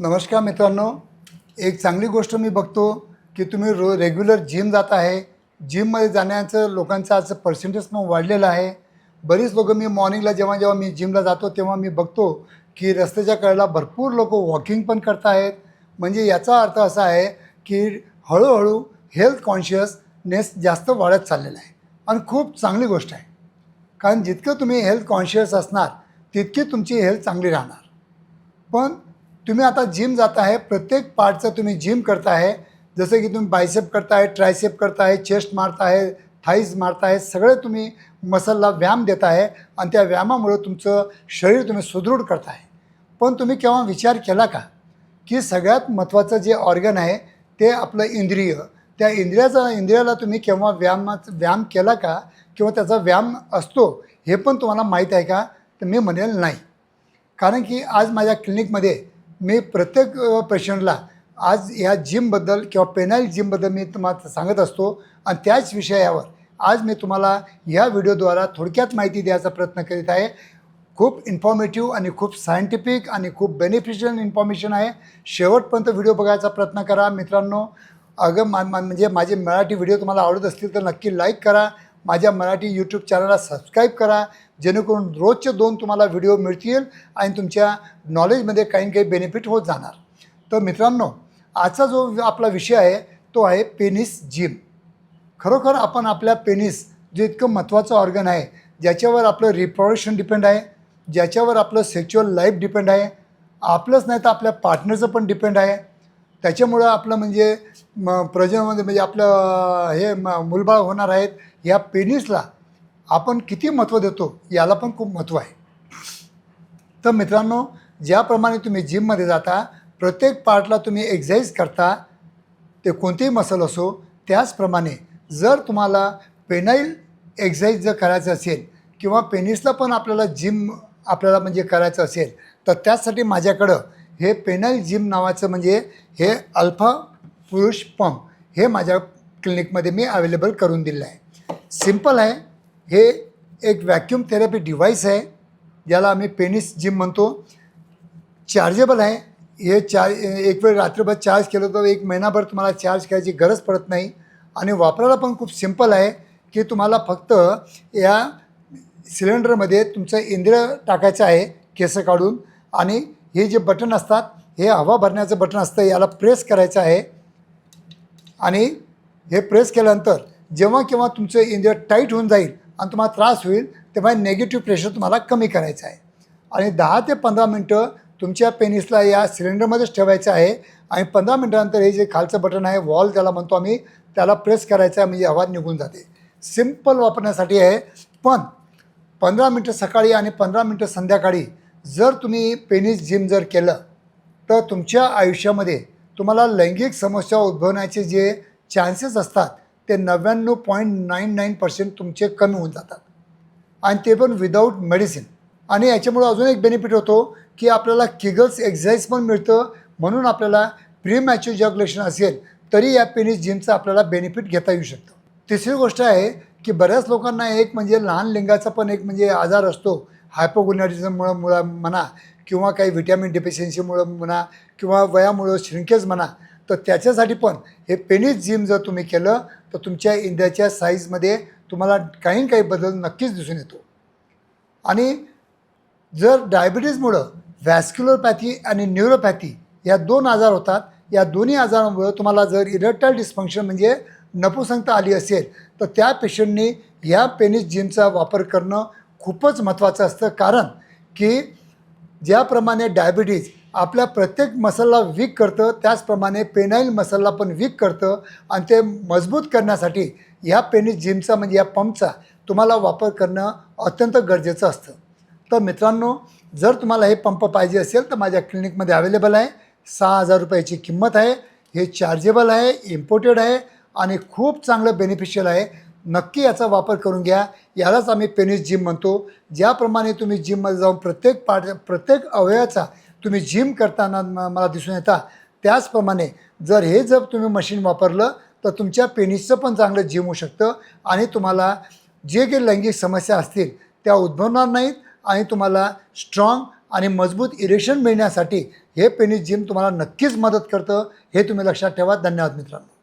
नमस्कार मित्रांनो. एक चांगली गोष्ट मी बघतो की तुम्ही रो रेग्युलर जिम जात आहे. जिममध्ये जाण्याचं लोकांचं आज पर्सेंटेज पण वाढलेलं आहे. बरीच लोकं मी मॉर्निंगला जेव्हा जेव्हा मी जिमला जातो तेव्हा मी बघतो की रस्त्याच्या कडेला भरपूर लोक वॉकिंग पण करत आहेत म्हणजे याचा अर्थ असा आहे की हळूहळू हेल्थ कॉन्शियसनेस जास्त वाढत चाललेला आहे. आणि खूप चांगली गोष्ट आहे. कारण जितकं तुम्ही हेल्थ कॉन्शियस असणार तितकी तुमची हेल्थ चांगली राहणार. पण तुम्ही आता जिम जात आहे प्रत्येक पार्टचं तुम्ही जिम करताय जसं की तुम्ही बायसेप करताय ट्रायसेप करताय चेस्ट मारताय थाईज मारताय सगळे तुम्ही मसलला व्यायाम देत आहे आणि त्या व्यायामामुळे तुमचं शरीर तुम्ही सुदृढ करताय पण तुम्ही केव्हा विचार केला का की सगळ्यात महत्त्वाचं जे ऑर्गन आहे ते आपलं इंद्रिय. त्या इंद्रियाचा इंद्रियाला तुम्ही केव्हा व्यायामाचा व्यायाम केला का किंवा त्याचा व्यायाम असतो हे पण तुम्हाला माहीत आहे का? तर मी म्हणेल नाही. कारण की आज माझ्या क्लिनिकमध्ये मी प्रत्येक पेशंटला आज ह्या जिमबद्दल किंवा पेनाईल जिमबद्दल मी तुम्हाला सांगत असतो. आणि त्याच विषयावर आज मी तुम्हाला ह्या व्हिडिओद्वारा थोडक्यात माहिती द्यायचा प्रयत्न करीत आहे. खूप इन्फॉर्मेटिव्ह आणि खूप सायंटिफिक आणि खूप बेनिफिशियल इन्फॉर्मेशन आहे. शेवटपर्यंत व्हिडिओ बघायचा प्रयत्न करा मित्रांनो. अगं मा मा- म्हणजे माझे मराठी व्हिडिओ तुम्हाला आवडत असतील तर नक्की लाईक करा. माझ्या मराठी यूट्यूब चॅनलला सबस्क्राईब करा. जेणेकरून रोजचे दोन तुम्हाला व्हिडिओ मिळतील आणि तुमच्या नॉलेजमध्ये काही ना काही बेनिफिट होत जाणार. तर मित्रांनो आजचा जो आपला विषय आहे तो आहे पेनिस जिम खरोखर आपण आपल्या पेनिस जे इतकं महत्त्वाचं ऑर्गन आहे ज्याच्यावर आपलं रिप्रोडक्शन डिपेंड आहे ज्याच्यावर आपलं सेक्च्युअल लाईफ डिपेंड आहे आपलंच नाही तर आपल्या पार्टनरचं पण डिपेंड आहे. त्याच्यामुळं आपलं म्हणजे म प्रजनमध्ये म्हणजे आपलं हे म मुलबाळ होणार आहेत ह्या पेनिसला आपण किती महत्त्व देतो याला पण खूप महत्त्व आहे. तर मित्रांनो ज्याप्रमाणे तुम्ही जिममध्ये जाता प्रत्येक पार्टला तुम्ही एक्झाईज करता ते कोणतेही मसल असो त्याचप्रमाणे जर तुम्हाला पेनाईल एक्झाईज जर करायचं असेल किंवा पेनिसला पण आपल्याला जिम आपल्याला म्हणजे करायचं असेल तर त्यासाठी माझ्याकडं हे पेनाईल जिम नावाचं म्हणजे हे अल्फा पुरुष पंप हे माझ्या क्लिनिकमध्ये मी अवेलेबल करून दिलेलं आहे. सिंपल आहे. हे एक व्हॅक्यूम थेरपी डिव्हाइस आहे ज्याला आम्ही पेनिस जिम म्हणतो. चार्जेबल आहे. हे चार एक वेळ रात्रभर चार्ज केलं तर एक महिनाभर तुम्हाला चार्ज करायची गरज पडत नाही. आणि वापरायला पण खूप सिंपल आहे की तुम्हाला फक्त या सिलेंडरमध्ये तुमचं इंद्रिय टाकायचं आहे केस काढून. आणि हे जे बटन असतात हे हवा भरण्याचं बटन असतं याला प्रेस करायचं आहे. आणि हे प्रेस केल्यानंतर जेव्हा केव्हा तुमचं इंद्रिय टाईट होऊन जाईल आणि तुम्हाला त्रास होईल तेव्हा नेगेटिव्ह प्रेशर तुम्हाला कमी करायचं आहे. आणि दहा ते पंधरा मिनटं तुमच्या पेनिसला या सिलेंडरमध्येच ठेवायचं आहे. आणि पंधरा मिनटानंतर हे जे खालचं बटन आहे वॉल ज्याला म्हणतो आम्ही त्याला प्रेस करायचं आहे म्हणजे हवा निघून जाते. सिंपल वापरण्यासाठी आहे पण पंधरा मिनटं सकाळी आणि पंधरा मिनटं संध्याकाळी जर तुम्ही पेनिस जिम जर केलं तर तुमच्या आयुष्यामध्ये तुम्हाला लैंगिक समस्या उद्भवण्याचे जे चान्सेस असतात ते नव्याण्णव पॉईंट नाईन नाईन पर्सेंट तुमचे कमी होऊन जातात. आणि ते पण विदाऊट मेडिसिन आणि याच्यामुळं अजून एक बेनिफिट होतो की आपल्याला किगल्स एक्झरसाईज पण मिळतं. म्हणून आपल्याला प्री मॅच्युअर जॅग्युलेशन असेल तरी या पेनिस जिमचा आपल्याला बेनिफिट घेता येऊ शकतं. तिसरी गोष्ट आहे की बऱ्याच लोकांना एक म्हणजे लहान लिंगाचा पण एक म्हणजे आजार असतो. हायपोगुनॅटिझममुळं मुळं म्हणा किंवा काही व्हिटॅमिन डिफिशियन्सीमुळं म्हणा किंवा वयामुळं श्रिंकेज म्हणा. तर त्याच्यासाठी पण हे पेनिस जिम जर तुम्ही केलं तर तुमच्या इंडियाच्या साईजमध्ये तुम्हाला काही ना काही बदल नक्कीच दिसून येतो. आणि जर डायबिटीजमुळं व्हॅस्क्युलरपॅथी आणि न्यूरोपॅथी या दोन आजार होतात या दोन्ही आजारामुळं तुम्हाला जर इरेक्टाईल डिस्फंक्शन म्हणजे नपुसंगता आली असेल तर त्या पेशंटनी ह्या पेनिस जिमचा वापर करणं खूपच महत्त्वाचं असतं. कारण की ज्याप्रमाणे डायबिटीज आपल्या प्रत्येक मसलला वीक करतं त्याचप्रमाणे पेनाईल मसलला पण वीक करतं आणि ते मजबूत करण्यासाठी ह्या पेनिस जिमचा म्हणजे या पंपचा तुम्हाला वापर करणं अत्यंत गरजेचं असतं. तर मित्रांनो जर तुम्हाला हे पंप पाहिजे असेल तर माझ्या क्लिनिकमध्ये अवेलेबल आहे. सहा हजार रुपयाची किंमत आहे. हे चार्जेबल आहे इम्पोर्टेड आहे आणि खूप चांगलं बेनिफिशियल आहे. नक्की याचा वापर करून घ्या. यालाच आम्ही पेनिस जिम म्हणतो. ज्याप्रमाणे तुम्ही जिममध्ये जाऊन प्रत्येक पार्ट प्रत्येक अवयवाचा तुम्ही जिम करताना मला दिसून येता. त्याचप्रमाणे जर हे जर तुम्ही मशीन वापरलं तर तुमच्या पेनिसचं पण चांगलं जिम होऊ शकतं आणि तुम्हाला जे काही लैंगिक समस्या असतील त्या उद्भवणार नाहीत आणि तुम्हाला स्ट्रॉंग आणि मजबूत इरेक्शन मिळण्यासाठी हे पेनिस जिम तुम्हाला नक्कीच मदत करतं. हे तुम्ही लक्षात ठेवा. धन्यवाद मित्रांनो.